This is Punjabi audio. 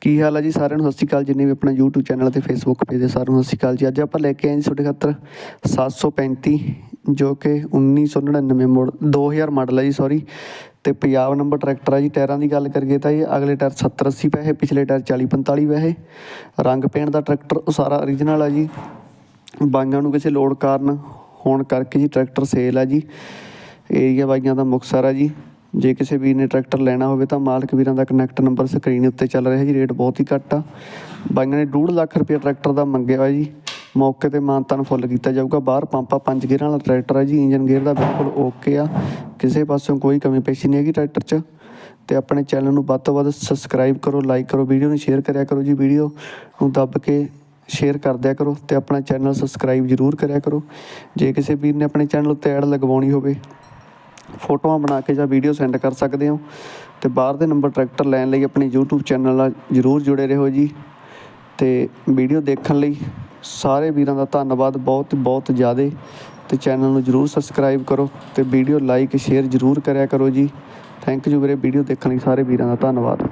ਕੀ ਹਾਲ ਹੈ ਜੀ ਸਾਰਿਆਂ ਨੂੰ? ਸਤਿ ਸ਼੍ਰੀ ਅਕਾਲ। ਜਿੰਨੇ ਵੀ ਆਪਣਾ YouTube ਚੈਨਲ ਤੇ Facebook ਪੇਜ ਦੇ ਸਾਰਿਆਂ ਨੂੰ ਸਤਿ ਸ਼੍ਰੀ ਅਕਾਲ ਜੀ। ਅੱਜ ਆਪਾਂ ਲੈ ਕੇ ਆਏ ਜੀ ਤੁਹਾਡੇ ਖਾਤਰ 735 ਜੋ ਕਿ 1999 ਮੋਡ 2000 ਮਾਡਲ ਹੈ ਜੀ ਸੌਰੀ ਤੇ ਪੰਜਾਬ ਨੰਬਰ ਟਰੈਕਟਰ ਹੈ ਜੀ। ਟਾਇਰਾਂ ਦੀ ਗੱਲ ਕਰੀਏ ਤਾਂ ਇਹ ਅਗਲੇ ਟਾਇਰ 70 80 ਪੈਸੇ ਪਿਛਲੇ ਟਾਇਰ 40 45 ਪੈਸੇ ਰੰਗ ਪੇਂਟ ਦਾ ਟਰੈਕਟਰ ਉਹ ਸਾਰਾ origignal ਹੈ ਜੀ। ਬਾਈਆਂ ਨੂੰ ਕਿਸੇ ਲੋੜ ਕਾਰਨ ਹੋਣ ਕਰਕੇ ਜੀ ਟਰੈਕਟਰ ਸੇਲ ਹੈ ਜੀ। ਏਰੀਆ ਬਾਈਆਂ ਦਾ ਮੁਕਤਸਰ ਹੈ ਜੀ। ਜੇ ਕਿਸੇ ਵੀਰ ਨੇ ਟਰੈਕਟਰ ਲੈਣਾ ਹੋਵੇ ਤਾਂ ਮਾਲਕ ਵੀਰਾਂ ਦਾ ਕਨੈਕਟ ਨੰਬਰ ਸਕਰੀਨ ਉੱਤੇ ਚੱਲ ਰਿਹਾ ਜੀ ਰੇਟ ਬਹੁਤ ਹੀ ਘੱਟ ਆ। ਬਾਈਆਂ ਨੇ 2.5 ਲੱਖ ਰੁਪਏ ਟਰੈਕਟਰ ਦਾ ਮੰਗਿਆ ਹੋਇਆ ਜੀ। ਮੌਕੇ ਤੇ ਮਾਨਤਾਨ ਫੁੱਲ ਕੀਤਾ ਜਾਊਗਾ। ਬਾਹਰ ਪੰਪਾ ਪੰਜ ਗੇਅਰਾਂ ਵਾਲਾ ਟਰੈਕਟਰ ਆ ਜੀ, ਇੰਜਨ ਗੇਅਰ ਦਾ ਬਿਲਕੁਲ ਓਕੇ ਆ। ਕਿਸੇ ਪਾਸਿਓਂ ਕੋਈ ਕਮੀ ਪੇਸ਼ੀ ਨਹੀਂ ਹੈਗੀ ਟਰੈਕਟਰ 'ਚ। ਤੇ ਆਪਣੇ ਚੈਨਲ ਨੂੰ ਵੱਧ ਤੋਂ ਵੱਧ ਸਬਸਕ੍ਰਾਈਬ ਕਰੋ ਲਾਈਕ ਕਰੋ ਵੀਡੀਓ ਨੂੰ ਸ਼ੇਅਰ ਕਰਿਆ ਕਰੋ ਜੀ ਵੀਡੀਓ ਨੂੰ ਦੱਬ ਕੇ ਸ਼ੇਅਰ ਕਰ ਦਿਆ ਕਰੋ ਤੇ ਆਪਣਾ ਚੈਨਲ ਸਬਸਕ੍ਰਾਈਬ ਜ਼ਰੂਰ ਕਰਿਆ ਕਰੋ। ਜੇ ਕਿਸੇ ਵੀਰ ਨੇ ਆਪਣੇ ਚੈਨਲ ਉੱਤੇ ਐਡ ਲਗਵਾਉਣੀ ਹੋਵੇ ਫੋਟੋਆਂ ਬਣਾ ਕੇ ਜਾਂ ਵੀਡੀਓ ਸੈਂਡ ਕਰ ਸਕਦੇ ਹੋ ਅਤੇ ਬਾਹਰ ਦੇ ਨੰਬਰ ਟਰੈਕਟਰ ਲੈਣ ਲਈ ਆਪਣੇ YouTube ਚੈਨਲ ਨਾਲ ਜਰੂਰ ਜੁੜੇ ਰਹੋ ਜੀ ਅਤੇ ਵੀਡੀਓ ਦੇਖਣ ਲਈ ਸਾਰੇ ਵੀਰਾਂ ਦਾ ਧੰਨਵਾਦ ਬਹੁਤ ਬਹੁਤ ਜ਼ਿਆਦਾ ਅਤੇ ਚੈਨਲ ਨੂੰ ਜਰੂਰ ਸਬਸਕ੍ਰਾਈਬ ਕਰੋ ਅਤੇ ਵੀਡੀਓ ਲਾਈਕ ਸ਼ੇਅਰ ਜਰੂਰ ਕਰਿਆ ਕਰੋ ਜੀ। ਥੈਂਕ ਯੂ ਵੀਰੇ ਵੀਡੀਓ ਦੇਖਣ ਲਈ ਸਾਰੇ ਵੀਰਾਂ ਦਾ ਧੰਨਵਾਦ।